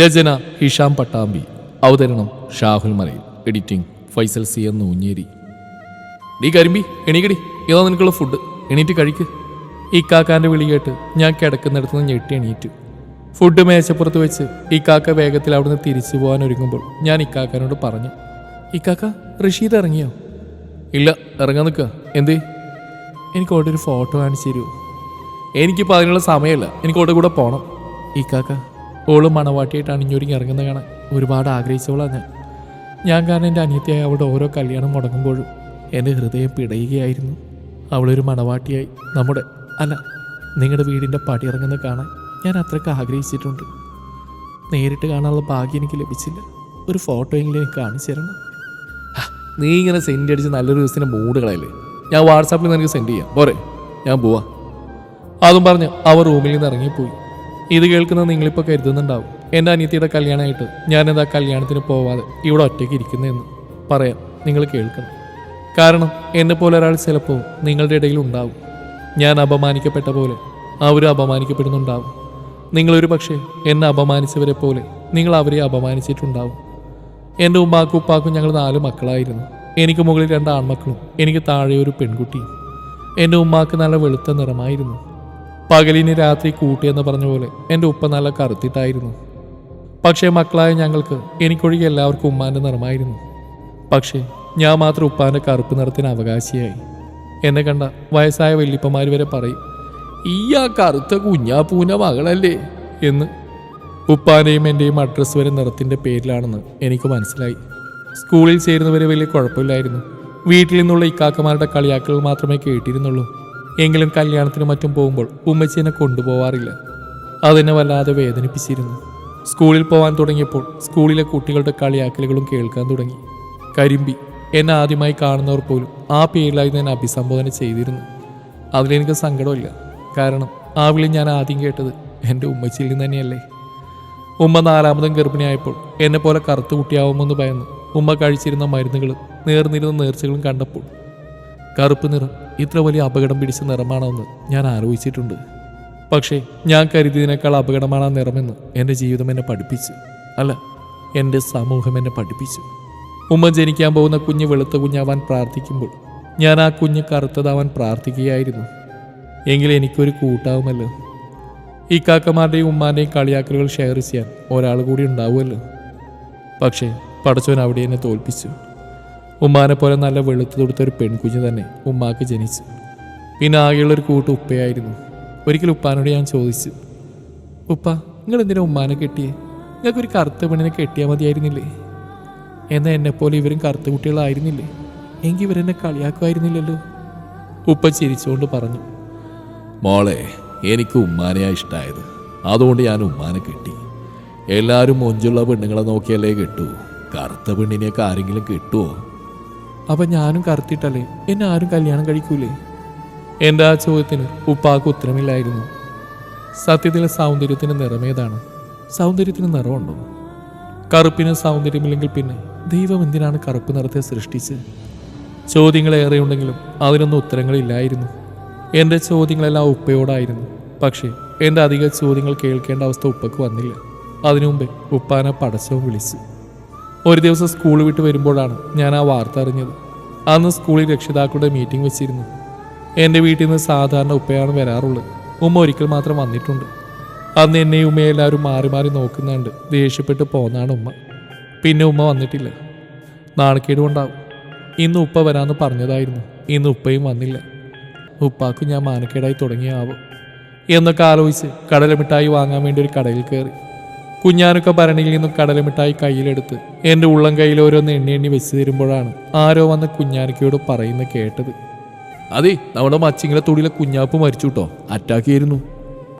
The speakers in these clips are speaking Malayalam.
രചന ഹിഷാം പട്ടാമ്പി. അവതരണം Shahul Malayil. Editing Faisal C N Oonjeri നീ കരിമ്പി എണീക്കടി. ഇതാ നിനക്കുള്ള ഫുഡ് എണീറ്റ് കഴിക്ക്. കാക്കാന്റെ വിളി കേട്ട് ഞാൻ കിടക്കുന്നിടത്ത് നിന്ന് ഞെട്ടി എണീറ്റു. ഫുഡ് മേശപ്പുറത്ത് വെച്ച് ഈ കാക്ക വേഗത്തിൽ അവിടുന്ന് തിരിച്ചു പോകാൻ ഒരുങ്ങുമ്പോൾ ഞാൻ ഇക്കാക്കാനോട് പറഞ്ഞു ഇക്കാക്ക റഷീദ് ഇറങ്ങിയോ? ഇല്ല ഇറങ്ങാൻ നിൽക്കുക എന്തേ? എനിക്ക് അവിടെ ഒരു ഫോട്ടോ കാണിച്ചു തരുമോ എനിക്കിപ്പോൾ അതിനുള്ള സമയമല്ല. എനിക്ക് അവിടെ കൂടെ പോകണം ഇക്കാക്ക ഓൾ മണവാട്ടിയായിട്ട് അണിഞ്ഞൊരുങ്ങി ഇറങ്ങുന്ന കാണാൻ. ഒരുപാട് ആഗ്രഹിച്ചവളാണ് ഞാൻ. ഞാൻ കാരണം എന്റെ അനിയത്തിയായി അവളുടെ ഓരോ കല്യാണം മുടങ്ങുമ്പോഴും എന്റെ ഹൃദയം പിടയുകയായിരുന്നു. അവളൊരു മണവാട്ടിയായി. നമ്മുടെ അല്ല നിങ്ങളുടെ വീടിന്റെ പടി ഇറങ്ങുന്ന കാണാൻ ഞാൻ അത്രയ്ക്ക് ആഗ്രഹിച്ചിട്ടുണ്ട്. നേരിട്ട് കാണാനുള്ള ഭാഗ്യം എനിക്ക് ലഭിച്ചില്ല. ഒരു ഫോട്ടോ എങ്കിലും എനിക്ക് കാണിച്ചു തരണം. നീ ഇങ്ങനെ സെൻഡ് അടിച്ച് നല്ലൊരു ദിവസത്തിന്റെ മൂടുകളല്ലേ ഞാൻ വാട്സാപ്പിൽ നിനക്ക് സെൻഡ് ചെയ്യാം. പോരെ ഞാൻ പോവാ. അതും പറഞ്ഞ് അവർ റൂമിൽ നിന്ന് ഇറങ്ങിപ്പോയി. ഇത് കേൾക്കുന്നത് നിങ്ങളിപ്പോൾ കരുതുന്നുണ്ടാവും. എന്റെ അനിയത്തിയുടെ കല്യാണമായിട്ട് ഞാനെന്താ കല്യാണത്തിന് പോവാതെ ഇവിടെ ഒറ്റയ്ക്ക് ഇരിക്കുന്നതെന്ന് പറയാം. നിങ്ങൾ കേൾക്കണം. കാരണം എന്നെ പോലെ ഒരാൾ ചിലപ്പോൾ നിങ്ങളുടെ ഇടയിൽ ഉണ്ടാവും. ഞാൻ അപമാനിക്കപ്പെട്ട പോലെ അവരും അപമാനിക്കപ്പെടുന്നുണ്ടാവും. നിങ്ങളൊരു പക്ഷേ എന്നെ അപമാനിച്ചവരെ പോലെ നിങ്ങൾ അവരെ അപമാനിച്ചിട്ടുണ്ടാവും. എന്റെ ഉമ്മാക്കും ഉപ്പാക്കും ഞങ്ങൾ നാല് മക്കളായിരുന്നു. എനിക്ക് മുകളിൽ രണ്ട് ആൺമക്കളും എനിക്ക് താഴെ ഒരു പെൺകുട്ടിയും. എന്റെ ഉമ്മാക്ക് നല്ല വെളുത്ത നിറമായിരുന്നു. പകലിന് രാത്രി കൂട്ടിയെന്ന് പറഞ്ഞ പോലെ എന്റെ ഉപ്പ നല്ല കറുത്തിട്ടായിരുന്നു. പക്ഷേ മക്കളായ ഞങ്ങൾക്ക് എനിക്കൊഴികെ എല്ലാവർക്കും ഉമ്മാന്റെ നിറമായിരുന്നു. പക്ഷേ ഞാൻ മാത്രം ഉപ്പാന്റെ കറുപ്പ് നിറത്തിന് അവകാശിയായി. എന്നെ കണ്ട വയസ്സായ വല്യപ്പന്മാർ വരെ പറയും ഈ ആ കറുത്ത കുഞ്ഞാപ്പൂന മകളല്ലേ? എന്ന് ഉപ്പാന്റെയും എന്റെയും അഡ്രസ്സ് വരെ നിറത്തിന്റെ പേരിലാണെന്ന് എനിക്ക് മനസ്സിലായി. സ്കൂളിൽ ചേരുന്നവരെ വലിയ കുഴപ്പമില്ലായിരുന്നു. വീട്ടിൽ നിന്നുള്ള ഇക്കാക്കമാരുടെ കളിയാക്കൽ മാത്രമേ കേട്ടിരുന്നുള്ളൂ. എങ്കിലും കല്യാണത്തിനും മറ്റും പോകുമ്പോൾ ഉമ്മച്ചീനെ കൊണ്ടുപോവാറില്ല. അതെന്നെ വല്ലാതെ വേദനിപ്പിച്ചിരുന്നു. സ്കൂളിൽ പോകാൻ തുടങ്ങിയപ്പോൾ സ്കൂളിലെ കുട്ടികളുടെ കളിയാക്കലുകളും കേൾക്കാൻ തുടങ്ങി. കരിമ്പി എന്നെ ആദ്യമായി കാണുന്നവർ പോലും ആ പേരിലായി ഞാൻ അഭിസംബോധന ചെയ്തിരുന്നു. അതിലെനിക്ക് സങ്കടമില്ല. കാരണം ആ വിളി ഞാൻ ആദ്യം കേട്ടത് എന്റെ ഉമ്മച്ചിയിൽ നിന്ന് തന്നെയല്ലേ. ഉമ്മ നാലാമതും ഗർഭിണിയായപ്പോൾ എന്നെ പോലെ കറുത്ത കുട്ടിയാവുമെന്ന് ഭയന്ന് ഉമ്മ കഴിച്ചിരുന്ന മരുന്നുകളും നേർന്നിരുന്ന നേർച്ചകളും കണ്ടപ്പോൾ കറുപ്പ് നിറം ഇത്ര വലിയ അപകടം പിടിച്ച നിറമാണെന്ന് ഞാൻ ആലോചിച്ചിട്ടുണ്ട്. പക്ഷേ ഞാൻ കരുതിയതിനേക്കാൾ അപകടമാണ് ആ നിറമെന്ന് എന്റെ ജീവിതം എന്നെ പഠിപ്പിച്ചു അല്ല എന്റെ സമൂഹം എന്നെ പഠിപ്പിച്ചു. ഉമ്മ ജനിക്കാൻ പോകുന്ന കുഞ്ഞ് വെളുത്ത കുഞ്ഞാവാൻ പ്രാർത്ഥിക്കുമ്പോൾ ഞാൻ ആ കുഞ്ഞ് കറുത്തതാവാൻ പ്രാർത്ഥിക്കുകയായിരുന്നു. എങ്കിൽ എനിക്കൊരു കൂട്ടാവുമല്ലോ. ഈ കാക്കമാരുടെയും ഉമ്മാന്റെയും കളിയാക്കലുകൾ ഷെയർ ചെയ്യാൻ ഒരാൾ കൂടി ഉണ്ടാവുമല്ലോ. പക്ഷേ പടച്ചവൻ അവിടെ എന്നെ തോൽപ്പിച്ചു. ഉമ്മാനെ പോലെ നല്ല വെളുത്തു കൊടുത്ത ഒരു പെൺകുഞ്ഞ് തന്നെ ഉമ്മാക്ക് ജനിച്ചു. പിന്നെ ആകെയുള്ള ഒരു കൂട്ട് ഉപ്പയായിരുന്നു. ഒരിക്കൽ ഉപ്പാനോട് ഞാൻ ചോദിച്ചു ഉപ്പ നിങ്ങൾ എന്തിനാ ഉമ്മാനെ കെട്ടിയേ? നിങ്ങൾക്കൊരു കറുത്ത പെണ്ണിനെ കെട്ടിയാൽ മതിയായിരുന്നില്ലേ? എന്നാൽ എന്നെപ്പോലെ ഇവരും കറുത്ത കുട്ടികളായിരുന്നില്ലേ? എങ്കിൽ ഇവരെന്നെ കളിയാക്കുമായിരുന്നില്ലല്ലോ? ഉപ്പ ചിരിച്ചുകൊണ്ട് പറഞ്ഞു മോളെ എനിക്ക് ഉമ്മാനെയാ ഇഷ്ടമായത് അതുകൊണ്ട് ഞാൻ ഉമ്മാനെ കെട്ടി. എല്ലാവരും മൊഞ്ചുള്ള പെണ്ണുങ്ങളെ നോക്കിയല്ലേ കെട്ടൂ. കറുത്ത പെണ്ണിനെയൊക്കെ ആരെങ്കിലും കിട്ടുമോ അപ്പം ഞാനും കറുത്തിട്ടല്ലേ? എന്നെ ആരും കല്യാണം കഴിക്കൂലേ? എന്റെ ആ ചോദ്യത്തിന് ഉപ്പാക്ക് ഉത്തരമില്ലായിരുന്നു. സത്യത്തിലെ സൗന്ദര്യത്തിന് നിറമേതാണ്. സൗന്ദര്യത്തിന് നിറമുണ്ടോ കറുപ്പിന് സൗന്ദര്യമില്ലെങ്കിൽ പിന്നെ ദൈവം എന്തിനാണ് കറുപ്പ് നിറത്തെ സൃഷ്ടിച്ച് ചോദ്യങ്ങൾ ഏറെയുണ്ടെങ്കിലും അതിനൊന്നും ഉത്തരങ്ങളില്ലായിരുന്നു. എന്റെ ചോദ്യങ്ങളെല്ലാം ഉപ്പയോടായിരുന്നു. പക്ഷേ എന്റെ അധിക ചോദ്യങ്ങൾ കേൾക്കേണ്ട അവസ്ഥ ഉപ്പക്ക് വന്നില്ല. അതിനുമുമ്പേ ഉപ്പാനെ പടച്ചവും വിളിച്ചു. ഒരു ദിവസം സ്കൂൾ വിട്ട് വരുമ്പോഴാണ് ഞാൻ ആ വാർത്ത അറിഞ്ഞത്. അന്ന് സ്കൂളിൽ രക്ഷിതാക്കളുടെ മീറ്റിംഗ് വെച്ചിരുന്നു. എന്റെ വീട്ടിൽ നിന്ന് സാധാരണ ഉപ്പയാണ് വരാറുള്ളത്. ഉമ്മ ഒരിക്കൽ മാത്രം വന്നിട്ടുണ്ട്. അന്ന് എന്നെയും ഉമ്മയെ എല്ലാവരും മാറി മാറി നോക്കുന്നുണ്ട്. ദേഷ്യപ്പെട്ട് പോന്നാണ് ഉമ്മ. പിന്നെ ഉമ്മ വന്നിട്ടില്ല. നാണക്കേട് കൊണ്ടാവും. ഇന്ന് ഉപ്പ വരാമെന്ന് പറഞ്ഞതായിരുന്നു. ഇന്ന് ഉപ്പയും വന്നില്ല. ഉപ്പാക്ക് ഞാൻ മാനക്കേടായി തുടങ്ങിയാവും. എന്നൊക്കെ ആലോചിച്ച് കടലമിഠായി വാങ്ങാൻ വേണ്ടി ഒരു കടയിൽ കയറി. കുഞ്ഞാനൊക്കെ ഭരണിയിൽ നിന്നും കടലമിട്ടായി കയ്യിലെടുത്ത് എന്റെ ഉള്ളം കയ്യിൽ ഓരോന്ന് എണ്ണി എണ്ണി വെച്ച് തരുമ്പോഴാണ് ആരോ വന്ന് കുഞ്ഞാനക്കയോട് പറയുന്ന കേട്ടത്. അതെ നമ്മുടെ മച്ചിങ്ങളെ തൊടിയിലെ കുഞ്ഞാപ്പ് മരിച്ചു കേട്ടോ അറ്റാക്ക് ചെയ്യുന്നു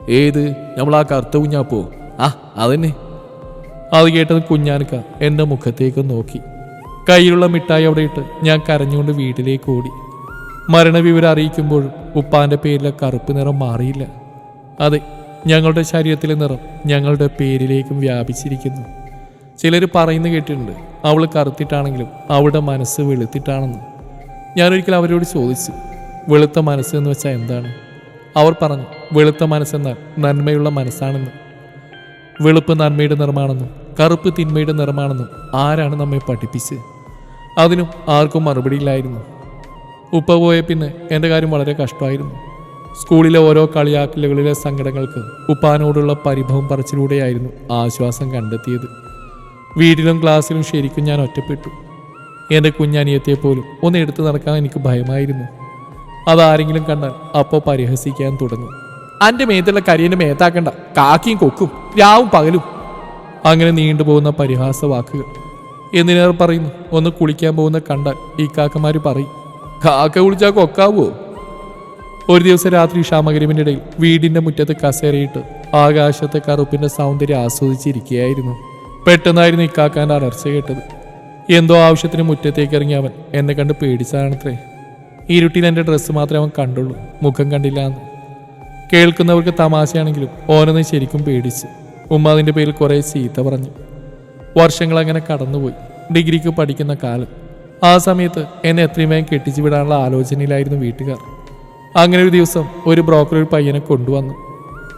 ഏത്? നമ്മൾ ആ കറുത്ത കുഞ്ഞാപ്പോ? ആ അതന്നെ. അത് കേട്ടത് കുഞ്ഞാനക്ക എന്റെ മുഖത്തേക്ക് നോക്കി. കയ്യിലുള്ള മിഠായി അവിടെ ഇട്ട് ഞാൻ കരഞ്ഞുകൊണ്ട് വീട്ടിലേക്ക് ഓടി. മരണവിവരം അറിയിക്കുമ്പോഴും ഉപ്പാന്റെ പേരിലെ കറുപ്പ് നിറം മാറിയില്ല. അതെ ഞങ്ങളുടെ ശരീരത്തിലെ നിറം ഞങ്ങളുടെ പേരിലേക്കും വ്യാപിച്ചിരിക്കുന്നു. ചിലർ പറയുന്നു കേട്ടിട്ടുണ്ട് അവൾ കറുത്തിട്ടാണെങ്കിലും അവളുടെ മനസ്സ് വെളുത്തിട്ടാണെന്ന്. ഞാനൊരിക്കൽ അവരോട് ചോദിച്ചു വെളുത്ത മനസ്സ് എന്ന് വെച്ചാൽ എന്താണ്? അവർ പറഞ്ഞു വെളുത്ത മനസ്സെന്നാൽ നന്മയുള്ള മനസ്സാണെന്ന്. വെളുപ്പ് നന്മയുടെ നിറമാണെന്നും കറുപ്പ് തിന്മയുടെ നിറമാണെന്നും ആരാണ് നമ്മെ പഠിപ്പിച്ച് അതിനും ആർക്കും മറുപടിയില്ലായിരുന്നു. ഉപ്പ പോയ പിന്നെ എന്റെ കാര്യം വളരെ കഷ്ടമായിരുന്നു. സ്കൂളിലെ ഓരോ കളിയാക്കലുകളിലെ സങ്കടങ്ങൾക്ക് ഉപ്പാനോടുള്ള പരിഭവം പറച്ചിലൂടെയായിരുന്നു ആശ്വാസം കണ്ടെത്തിയത്. വീട്ടിലും ക്ലാസ്സിലും ശരിക്കും ഞാൻ ഒറ്റപ്പെട്ടു. എന്റെ കുഞ്ഞനിയത്തെ പോലും ഒന്ന് എടുത്തു നടക്കാൻ എനിക്ക് ഭയമായിരുന്നു. അതാരെങ്കിലും കണ്ടാൽ അപ്പോൾ പരിഹസിക്കാൻ തുടങ്ങും. അന്റെ മേത്തുള്ള കരിയന്റെ മേത്താക്കണ്ട. കാക്കിയും കൊക്കും രാവും പകലും. അങ്ങനെ നീണ്ടുപോകുന്ന പരിഹാസ വാക്കുകൾ എന്തിനേറെ പറയുന്നു? ഒന്ന് കുളിക്കാൻ പോകുന്ന കണ്ടാൽ ഈ കാക്കമാർ പറയും കാക്ക കുളിച്ചാൽ കൊക്കാവോ? ഒരു ദിവസം രാത്രി ക്ഷാമകരിവിന്റെ ഇടയിൽ വീടിന്റെ മുറ്റത്ത് കസേരയിട്ട് ആകാശത്തെ കറുപ്പിന്റെ സൗന്ദര്യം ആസ്വദിച്ചിരിക്കുകയായിരുന്നു. പെട്ടെന്നായിരുന്നു ഇക്കാക്കാൻ അലർച്ച കേട്ടത്. എന്തോ ആവശ്യത്തിന് മുറ്റത്തേക്ക് ഇറങ്ങി അവൻ എന്നെ കണ്ട് പേടിച്ചതാണത്രേ. ഇരുട്ടിൽ എന്റെ ഡ്രസ്സ് മാത്രമേ അവൻ കണ്ടുള്ളൂ. മുഖം കണ്ടില്ല എന്ന് കേൾക്കുന്നവർക്ക് തമാശയാണെങ്കിലും ഓനെന്ന് ശരിക്കും പേടിച്ച്. ഉമ്മ അതിന്റെ പേരിൽ കുറേ ചീത്ത പറഞ്ഞു. വർഷങ്ങൾ അങ്ങനെ കടന്നുപോയി. ഡിഗ്രിക്ക് പഠിക്കുന്ന കാലം. ആ സമയത്ത് എന്നെ എത്രയും വേഗം കെട്ടിച്ചു വിടാനുള്ള ആലോചനയിലായിരുന്നു വീട്ടുകാർ. അങ്ങനെ ഒരു ദിവസം ഒരു ബ്രോക്കർ ഒരു പയ്യനെ കൊണ്ടുവന്നു.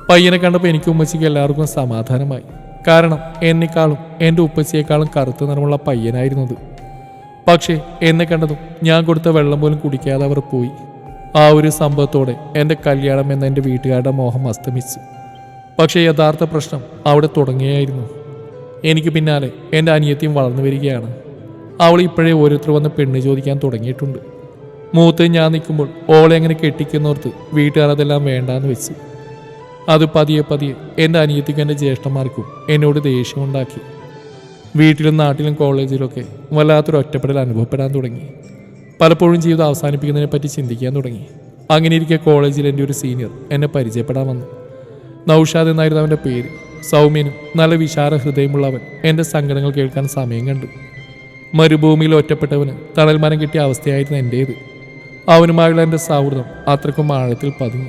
പയ്യനെ കണ്ടപ്പോൾ എനിക്ക് ഉമ്മച്ചിക്ക് എല്ലാവർക്കും സമാധാനമായി. കാരണം എന്നെക്കാളും എന്റെ ഉപ്പച്ചിയേക്കാളും കറുത്ത നിറമുള്ള പയ്യനായിരുന്നത്. പക്ഷേ എന്നെ കണ്ടതും ഞാൻ കൊടുത്ത വെള്ളം പോലും കുടിക്കാതെ അവർ പോയി. ആ ഒരു സംഭവത്തോടെ എന്റെ കല്യാണം എന്ന എന്റെ വീട്ടുകാരുടെ മോഹം അസ്തമിച്ചു. പക്ഷേ യഥാർത്ഥ പ്രശ്നം അവിടെ തുടങ്ങിയായിരുന്നു എനിക്ക് പിന്നാലെ എന്റെ അനിയത്തിയും വളർന്നു വരികയാണ്. അവൾ ഇപ്പോഴേ ഓരോരുത്തർ വന്ന് പെണ്ണ് ചോദിക്കാൻ തുടങ്ങിയിട്ടുണ്ട്. മൂത്ത് ഞാൻ നിൽക്കുമ്പോൾ ഓളെ അങ്ങനെ കെട്ടിക്കുന്നോർത്ത് വീട്ടുകാർ അതെല്ലാം വേണ്ടാന്ന് വെച്ച്. അത് പതിയെ പതിയെ എന്റെ അനിയത്തിക്കും എന്റെ ജ്യേഷ്ഠന്മാർക്കും എന്നോട് ദേഷ്യമുണ്ടാക്കി. വീട്ടിലും നാട്ടിലും കോളേജിലൊക്കെ വല്ലാത്തൊരു ഒറ്റപ്പെടൽ അനുഭവപ്പെടാൻ തുടങ്ങി. പലപ്പോഴും ജീവിതം അവസാനിപ്പിക്കുന്നതിനെ പറ്റി ചിന്തിക്കാൻ തുടങ്ങി. അങ്ങനെ ഇരിക്കെ കോളേജിൽ എന്റെ ഒരു സീനിയർ എന്നെ പരിചയപ്പെടാൻ വന്നു. നൌഷാദ് എന്നായിരുന്നു അവന്റെ പേര്. സൗമ്യനും നല്ല വിശാല ഹൃദയമുള്ളവൻ എന്റെ സങ്കടങ്ങൾ കേൾക്കാൻ സമയം കണ്ടു. മരുഭൂമിയിൽ ഒറ്റപ്പെട്ടവന് തണൽമരം കിട്ടിയ അവസ്ഥയായിരുന്നു എന്റേത്. അവനുമായുള്ള എന്റെ സൗഹൃദം അത്രക്കും ആഴത്തിൽ പതിഞ്ഞു.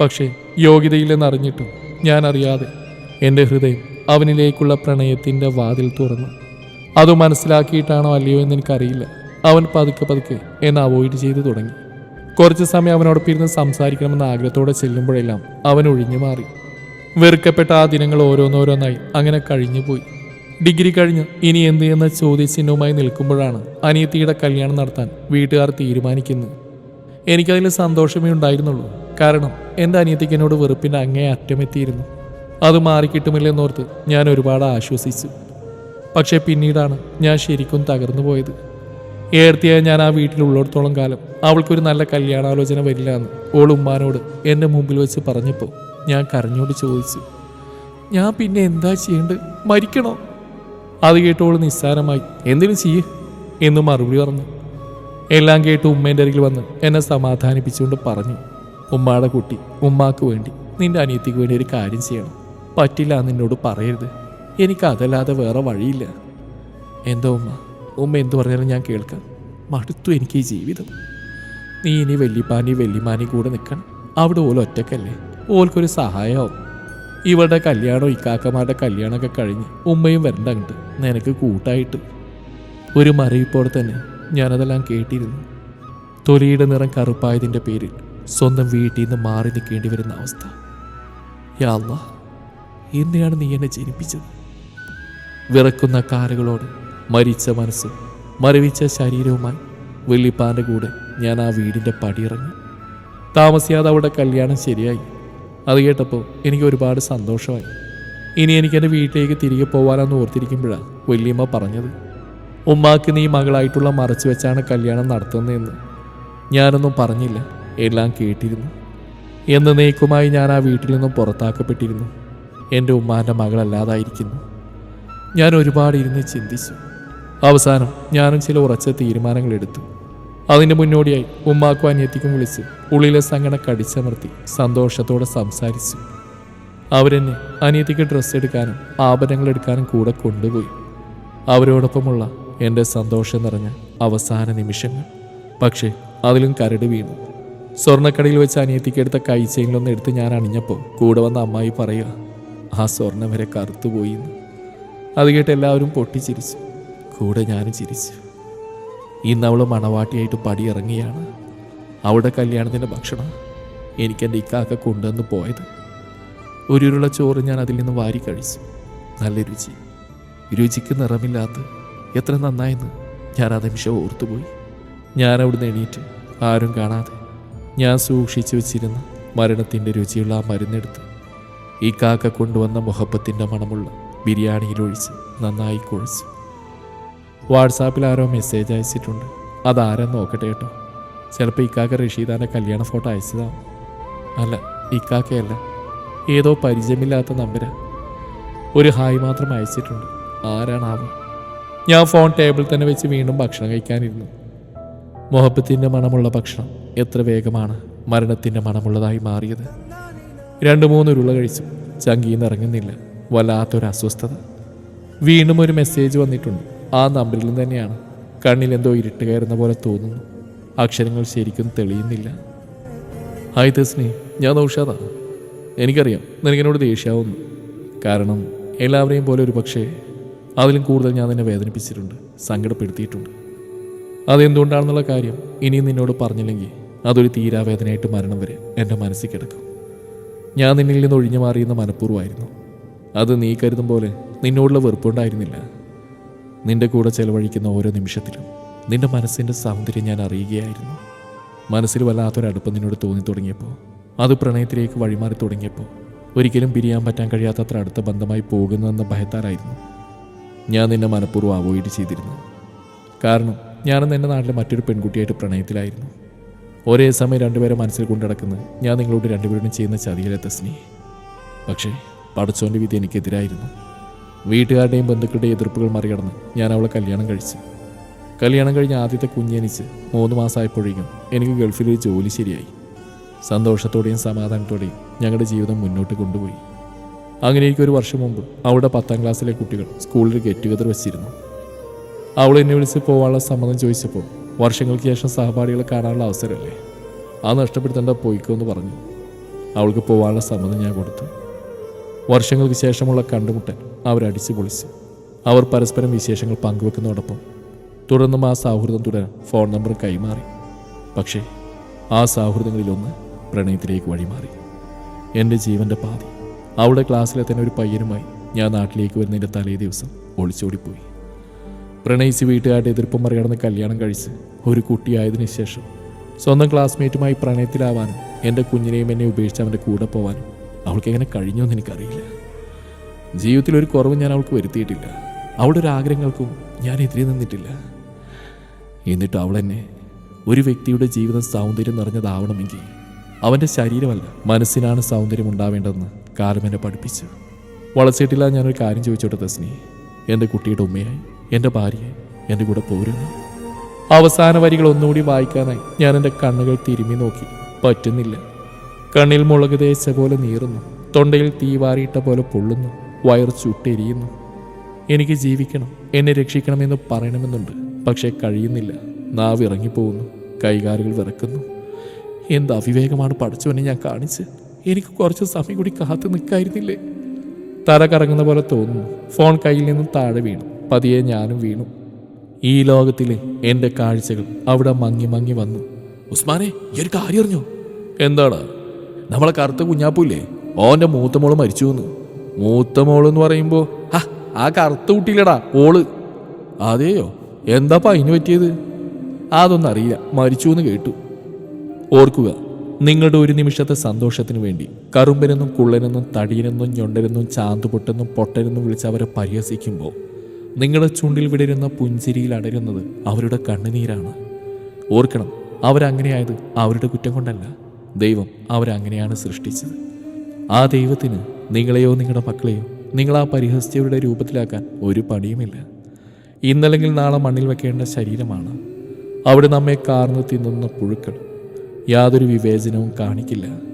പക്ഷേ യോഗ്യതയില്ലെന്നറിഞ്ഞിട്ടും ഞാൻ അറിയാതെ എന്റെ ഹൃദയം അവനിലേക്കുള്ള പ്രണയത്തിന്റെ വാതിൽ തുറന്നു. അത് മനസ്സിലാക്കിയിട്ടാണോ അല്ലയോ എന്ന് എനിക്കറിയില്ല. അവൻ പതുക്കെ പതുക്കെ എന്നെ അവോയ്ഡ് ചെയ്തു തുടങ്ങി. കുറച്ച് സമയം അവനോടൊപ്പം ഇരുന്ന് സംസാരിക്കണമെന്ന ആഗ്രഹത്തോടെ ചെല്ലുമ്പോഴെല്ലാം അവൻ ഒഴിഞ്ഞു മാറി. വെറുക്കപ്പെട്ട ആ ദിനങ്ങൾ ഓരോന്നോരോന്നായി അങ്ങനെ കഴിഞ്ഞുപോയി ഡിഗ്രി കഴിഞ്ഞ് ഇനി എന്ത് എന്ന ചോദ്യചിഹ്നവുമായി നിൽക്കുമ്പോഴാണ് അനിയത്തിയുടെ കല്യാണം നടത്താൻ വീട്ടുകാർ തീരുമാനിക്കുന്നത്. എനിക്കതിൽ സന്തോഷമേ ഉണ്ടായിരുന്നുള്ളൂ. കാരണം എന്റെ അനിയത്തിക്ക് എന്നോട് വെറുപ്പിന്റെ അങ്ങേ അറ്റമെത്തിയിരുന്നു അത് മാറിക്കിട്ടുമില്ലെന്നോർത്ത് ഞാൻ ഒരുപാട് ആശ്വസിച്ചു. പക്ഷേ പിന്നീടാണ് ഞാൻ ശരിക്കും തകർന്നു പോയത്. ഏർത്തിയായ ഞാൻ ആ വീട്ടിലുള്ളിടത്തോളം കാലം അവൾക്കൊരു നല്ല കല്യാണാലോചന വരില്ല എന്ന് ഓൾ ഉമ്മാനോട് എന്റെ മുമ്പിൽ വെച്ച് പറഞ്ഞപ്പോൾ ഞാൻ കരഞ്ഞോട് ചോദിച്ചു. ഞാൻ പിന്നെ എന്താ ചെയ്യേണ്ടത്? മരിക്കണോ? അത് കേട്ടോൾ നിസ്സാരമായി. എന്തിനും ചെയ്യേ? എന്ന് മറുപടി പറഞ്ഞു. എല്ലാം കേട്ട് ഉമ്മേന്റെ അരികിൽ വന്ന് എന്നെ സമാധാനിപ്പിച്ചുകൊണ്ട് പറഞ്ഞു ഉമ്മാടെ കുട്ടി ഉമ്മാക്ക് വേണ്ടി നിന്റെ അനിയത്തിക്ക് വേണ്ടി ഒരു കാര്യം ചെയ്യണം. പറ്റില്ല നിന്നോട് പറയരുത്. എനിക്ക് അതല്ലാതെ വേറെ വഴിയില്ല. എന്തോ ഉമ്മ? ഉമ്മ എന്തു പറഞ്ഞാലും ഞാൻ കേൾക്കാം. മടുത്തു എനിക്ക് ഈ ജീവിതം. നീ ഇനി വെല്ലിപ്പാനി വെല്ലിമാനി കൂടെ നിൽക്കണം. അവിടെ ഓല ഒറ്റക്കല്ലേ? ഓൽക്കൊരു സഹായമാവും ഇവരുടെ കല്യാണം ഇക്കാക്കമാരുടെ കല്യാണമൊക്കെ കഴിഞ്ഞ് ഉമ്മയും വരണ്ട അങ്ങോട്ട് നിനക്ക് കൂട്ടായിട്ട്. ഒരു മറിയിപ്പോടെ തന്നെ ഞാനതെല്ലാം കേട്ടിരുന്നു. തൊലിയുടെ നിറം കറുപ്പായതിന്റെ പേരിൽ സ്വന്തം വീട്ടിൽ നിന്ന് മാറി നിൽക്കേണ്ടി വരുന്ന അവസ്ഥ. യാ എന്നെയാണ് എന്തിനാണ് നീ എന്നെ ജനിപ്പിച്ചത്? വിറക്കുന്ന കാലുകളോട് മരിച്ച മനസ്സും മരവിച്ച ശരീരവുമായി വെള്ളിപ്പാന്റെ കൂടെ ഞാൻ ആ വീടിന്റെ പടിയിറങ്ങി താമസിയാതെ അവിടെ കല്യാണം ശരിയായി. അത് കേട്ടപ്പോൾ എനിക്ക് ഒരുപാട് സന്തോഷമായി. ഇനി എനിക്ക് എന്റെ വീട്ടിലേക്ക് തിരികെ പോകാനെന്ന് ഓർത്തിരിക്കുമ്പോഴാണ് വല്യമ്മ പറഞ്ഞത്. ഉമ്മാക്ക് നീ മകളായിട്ടുള്ള മറച്ചു വെച്ചാണ് കല്യാണം നടത്തുന്നതെന്ന് ഞാനൊന്നും പറഞ്ഞില്ല. എല്ലാം കേട്ടിരുന്നു. എന്ന് നീക്കുമായി ഞാൻ ആ വീട്ടിൽ നിന്നും പുറത്താക്കപ്പെട്ടിരുന്നു. എന്റെ ഉമ്മാന്റെ മകളല്ലാതായിരിക്കുന്നു. ഞാൻ ഒരുപാട് ഇരുന്ന് ചിന്തിച്ചു. അവസാനം ഞാനും ചില ഉറച്ച തീരുമാനങ്ങൾ എടുത്തു അതിന് മുന്നോടിയായി ഉമ്മാക്കും അനിയത്തിക്കും വിളിച്ച് ഉള്ളിലെ സങ്കടം കടിച്ചമർത്തി സന്തോഷത്തോടെ സംസാരിച്ചു. അവരെന്നെ അനിയത്തിക്ക് ഡ്രസ്സ് എടുക്കാനും ആഭരണങ്ങൾ എടുക്കാനും കൂടെ കൊണ്ടുപോയി. അവരോടൊപ്പമുള്ള എന്റെ സന്തോഷം നിറഞ്ഞ അവസാന നിമിഷങ്ങൾ. പക്ഷേ അതിലും കരട് വീണു. സ്വർണക്കടയിൽ വെച്ച് അനിയത്തിക്കെടുത്ത കൈച്ചെയിലൊന്ന് എടുത്ത് ഞാൻ അണിഞ്ഞപ്പോൾ കൂടെ വന്ന അമ്മായി പറയുക ആ സ്വർണം വരെ കറുത്തുപോയി എന്ന്. അത് കേട്ട് എല്ലാവരും പൊട്ടിച്ചിരിച്ചു. കൂടെ ഞാനും ചിരിച്ചു. ഇന്ന് അവൾ മണവാട്ടിയായിട്ട് പടിയിറങ്ങിയാണ്. അവളുടെ കല്യാണത്തിന്റെ ഭക്ഷണം എനിക്കെന്റെ ഇക്കാക്ക കൊണ്ടുവന്ന് പോയത്. ഒരു ഉരുള ചോറ് ഞാൻ അതിൽ നിന്ന് വാരി കഴിച്ചു. നല്ല രുചി. രുചിക്ക് നിറമില്ലാത്ത എത്ര നന്നായെന്ന് ഞാൻ ആ നിമിഷം ഓർത്തുപോയി. ഞാൻ അവിടുന്ന് എണീറ്റ്. ആരും കാണാതെ ഞാൻ സൂക്ഷിച്ചു വെച്ചിരുന്ന മരണത്തിന്റെ രുചിയുള്ള ആ മരുന്നെടുത്ത് ഈ കാക്ക കൊണ്ടുവന്ന മുഹബത്തിന്റെ മണമുള്ള ബിരിയാണിയിലൊഴിച്ച് നന്നായി കുഴച്ചു. വാട്സാപ്പിൽ ആരോ മെസ്സേജ് അയച്ചിട്ടുണ്ട്. അതാരെന്ന് നോക്കട്ടെ കേട്ടോ. ചിലപ്പോൾ ഇക്കാക്ക റഷീദാന്റെ കല്യാണ ഫോട്ടോ അയച്ചതാണ് അല്ല ഇക്കാക്കയല്ല ഏതോ പരിചയമില്ലാത്ത നമ്പരാ. ഒരു ഹായ് മാത്രം അയച്ചിട്ടുണ്ട്. ആരാണാവും? ഞാൻ ഫോൺ ടേബിൾ തന്നെ വെച്ച് വീണ്ടും ഭക്ഷണം കഴിക്കാനിരുന്നു. മുഹബത്തിന്റെ മണമുള്ള ഭക്ഷണം എത്ര വേഗമാണ് മരണത്തിന്റെ മണമുള്ളതായി മാറിയത്. രണ്ട് മൂന്ന് ഉരുള കഴിച്ചു. ചങ്കിന്ന് ഇറങ്ങുന്നില്ല. വല്ലാത്തൊരു അസ്വസ്ഥത. വീണ്ടും ഒരു മെസ്സേജ് വന്നിട്ടുണ്ട്. ആ നമ്പറിൽ തന്നെയാണ്. കണ്ണിൽ എന്തോ ഇരുട്ട് കയറുന്ന പോലെ തോന്നുന്നു. അക്ഷരങ്ങൾ ശരിക്കും തെളിയുന്നില്ല. ഹായ് തസ്നി ഞാൻ നൗഷാദാ. എനിക്കറിയാം നിനക്കെന്നോട് ദേഷ്യാവുന്നു. കാരണം എല്ലാവരെയും പോലെ ഒരു പക്ഷേ അതിലും കൂടുതൽ ഞാൻ നിന്നെ വേദനിപ്പിച്ചിട്ടുണ്ട് സങ്കടപ്പെടുത്തിയിട്ടുണ്ട്. അതെന്തുകൊണ്ടാണെന്നുള്ള കാര്യം ഇനിയും നിന്നോട് പറഞ്ഞില്ലെങ്കിൽ അതൊരു തീരാവേദനയായിട്ട് മരണം വരെ എന്റെ മനസ്സിൽ കിടക്കും. ഞാൻ നിന്നിൽ നിന്ന് ഒഴിഞ്ഞു മാറിയുന്ന മനഃപൂർവമായിരുന്നു. അത് നീ കരുതും പോലെ നിന്നോടുള്ള വെറുപ്പുണ്ടായിരുന്നില്ല. നിന്റെ കൂടെ ചെലവഴിക്കുന്ന ഓരോ നിമിഷത്തിലും നിന്റെ മനസ്സിന്റെ സൗന്ദര്യം ഞാൻ അറിയുകയായിരുന്നു. മനസ്സിൽ വല്ലാത്തൊരടുപ്പം നിന്നോട് തോന്നി തുടങ്ങിയപ്പോൾ അത് പ്രണയത്തിലേക്ക് വഴിമാറി തുടങ്ങിയപ്പോൾ ഒരിക്കലും പിരിയാൻ പറ്റാൻ കഴിയാത്തത്ര അടുത്ത ബന്ധമായി പോകുന്നതെന്ന ഭയത്താലായിരുന്നു. ഞാൻ നിന്നെ മനഃപൂർവം അവോയ്ഡ് ചെയ്തിരുന്നു. കാരണം ഞാനും എന്റെ നാട്ടിലെ മറ്റൊരു പെൺകുട്ടിയായിട്ട് പ്രണയത്തിലായിരുന്നു. ഒരേ സമയം രണ്ടുപേരെ മനസ്സിൽ കൊണ്ടടക്കുന്ന ഞാൻ നിങ്ങളോട് രണ്ടുപേരും ചെയ്യുന്ന ചതിയിലെ തസ്നി? പക്ഷേ പടച്ചോന്റെ വിധി എനിക്കെതിരായിരുന്നു. വീട്ടുകാരുടെയും ബന്ധുക്കളുടെയും എതിർപ്പുകൾ മറികടന്ന് ഞാൻ അവളെ കല്യാണം കഴിച്ചു. കല്യാണം കഴിഞ്ഞ ആദ്യത്തെ കുഞ്ഞനിച്ച് മൂന്ന് മാസമായപ്പോഴേക്കും എനിക്ക് ഗൾഫിലൊരു ജോലി ശരിയായി. സന്തോഷത്തോടെയും സമാധാനത്തോടെയും ഞങ്ങളുടെ ജീവിതം മുന്നോട്ട് കൊണ്ടുപോയി. അങ്ങനെ എനിക്ക് ഒരു വർഷം മുമ്പ് അവിടെ പത്താം ക്ലാസ്സിലെ കുട്ടികൾ സ്കൂളിൽ ഗെറ്റ് ടുഗദർ വെച്ചിരുന്നു. അവൾ എന്നെ വിളിച്ച് പോകാനുള്ള സമ്മതം ചോദിച്ചപ്പോൾ വർഷങ്ങൾക്ക് ശേഷം സഹപാഠികളെ കാണാനുള്ള അവസരമല്ലേ? ആ നഷ്ടപ്പെടുത്തേണ്ട പോയിക്കോ എന്ന് പറഞ്ഞു. അവൾക്ക് പോകാനുള്ള സമ്മതം ഞാൻ കൊടുത്തു. വർഷങ്ങൾക്ക് ശേഷമുള്ള കണ്ടുമുട്ടൽ അവരടിച്ചു പൊളിച്ച്. അവർ പരസ്പരം വിശേഷങ്ങൾ പങ്കുവെക്കുന്നതോടൊപ്പം തുടർന്നും ആ സൗഹൃദം തുടരാൻ ഫോൺ നമ്പർ കൈമാറി. പക്ഷേ ആ സൗഹൃദങ്ങളിലൊന്ന് പ്രണയത്തിലേക്ക് വഴിമാറി. എന്റെ ജീവന്റെ പാതി. അവിടെ ക്ലാസ്സിലെ തന്നെ ഒരു പയ്യനുമായി ഞാൻ നാട്ടിലേക്ക് വരുന്നതിന്റെ തലേ ദിവസം ഒളിച്ചോടിപ്പോയി. പ്രണയിച്ച് വീട്ടുകാരുടെ എതിർപ്പം മറികടന്ന് കല്യാണം കഴിച്ച് ഒരു കുട്ടിയായതിനു ശേഷം സ്വന്തം ക്ലാസ്മേറ്റുമായി പ്രണയത്തിലാവാനും എന്റെ കുഞ്ഞിനെയും എന്നെ ഉപേക്ഷിച്ച് അവന്റെ കൂടെ പോവാനും അവൾക്ക് എങ്ങനെ കഴിഞ്ഞു എന്ന് എനിക്കറിയില്ല. ജീവിതത്തിൽ ഒരു കുറവ് ഞാൻ അവൾക്ക് വരുത്തിയിട്ടില്ല. അവളുടെ ഒരു ആഗ്രഹങ്ങൾക്കും ഞാൻ എതിരെ നിന്നിട്ടില്ല. എന്നിട്ട് അവൾ എന്നെ ഒരു വ്യക്തിയുടെ ജീവിതം സൗന്ദര്യം നിറഞ്ഞതാവണമെങ്കിൽ അവന്റെ ശരീരമല്ല മനസ്സിനാണ് സൗന്ദര്യം ഉണ്ടാവേണ്ടതെന്ന് കാലം എന്നെ പഠിപ്പിച്ചു. വളച്ചിട്ടില്ല ഞാനൊരു കാര്യം ചോദിച്ചോട്ടെ തസ്നി. എന്റെ കുട്ടിയുടെ ഉമ്മയായി എന്റെ ഭാര്യയായി എന്റെ കൂടെ പോരുന്നു. അവസാന വരികൾ ഒന്നുകൂടി വായിക്കാനായി ഞാൻ എന്റെ കണ്ണുകൾ തിരുമ്മി നോക്കി. പറ്റുന്നില്ല. കണ്ണിൽ മുളക് തേച്ച പോലെ നീറുന്നു. തൊണ്ടയിൽ തീവാറിയിട്ട പോലെ പൊള്ളുന്നു. വയർ ചുട്ടെരിയുന്നു. എനിക്ക് ജീവിക്കണം എന്നെ രക്ഷിക്കണമെന്ന് പറയണമെന്നുണ്ട്. പക്ഷേ കഴിയുന്നില്ല. നാവ് ഇറങ്ങിപ്പോകുന്നു കൈകാലുകൾ വിറക്കുന്നു. എന്ത് അവിവേകമാണ് പഠിച്ചവനെ ഞാൻ കാണിച്ച് എനിക്ക് കുറച്ച് സമയം കൂടി കാത്തു നിൽക്കായിരുന്നില്ലേ? തല കറങ്ങുന്ന പോലെ തോന്നുന്നു. ഫോൺ കയ്യിൽ നിന്നും താഴെ വീണു. പതിയെ ഞാനും വീണു. ഈ ലോകത്തിലെ എന്റെ കാഴ്ചകൾ അവിടെ മങ്ങി മങ്ങി വന്നു. ഉസ്മാനെ ഈ ഒരു കാര്യം അറിഞ്ഞോ? എന്താണ് നമ്മളെ കറുത്ത കുഞ്ഞാപ്പൂല്ലേ? ഓന്റെ മൂത്ത മോൾ മരിച്ചു എന്ന്. മൂത്ത മോൾ എന്ന് പറയുമ്പോ ആ ആ കറുത്ത കുട്ടിയില്ലടാ ഓൾ. അതെയോ? എന്താപ്പാ അതിന് പറ്റിയത്? അതൊന്നും അറിയില്ല. മരിച്ചു എന്ന് കേട്ടു. ഓർക്കുക. നിങ്ങളുടെ ഒരു നിമിഷത്തെ സന്തോഷത്തിന് വേണ്ടി. കറുമ്പനെന്നും കുള്ളനെന്നും തടിയനെന്നും ഞൊണ്ടരെന്നും ചാന്തുപൊട്ടെന്നും പൊട്ടരെന്നും വിളിച്ച് അവരെ പരിഹസിക്കുമ്പോൾ നിങ്ങളുടെ ചുണ്ടിൽ വിടരുന്ന പുഞ്ചിരിയിൽ അടരുന്നത് അവരുടെ കണ്ണുനീരാണ്. ഓർക്കണം അവരങ്ങനെയായത് അവരുടെ കുറ്റം കൊണ്ടല്ല. ദൈവം അവരങ്ങനെയാണ് സൃഷ്ടിച്ചത്. ആ ദൈവത്തിന് നിങ്ങളെയോ നിങ്ങളുടെ മക്കളെയോ നിങ്ങൾ ആ പരിഹസിച്ചവരുടെ രൂപത്തിലാക്കാൻ ഒരു പണിയുമില്ല. ഇന്നല്ലെങ്കിൽ നാളെ മണ്ണിൽ വെക്കേണ്ട ശരീരമാണ്. അവിടെ നമ്മെ കാർന്ന് തിന്നുന്ന പുഴുക്കൾ യാതൊരു വിവേചനവും കാണിക്കില്ല.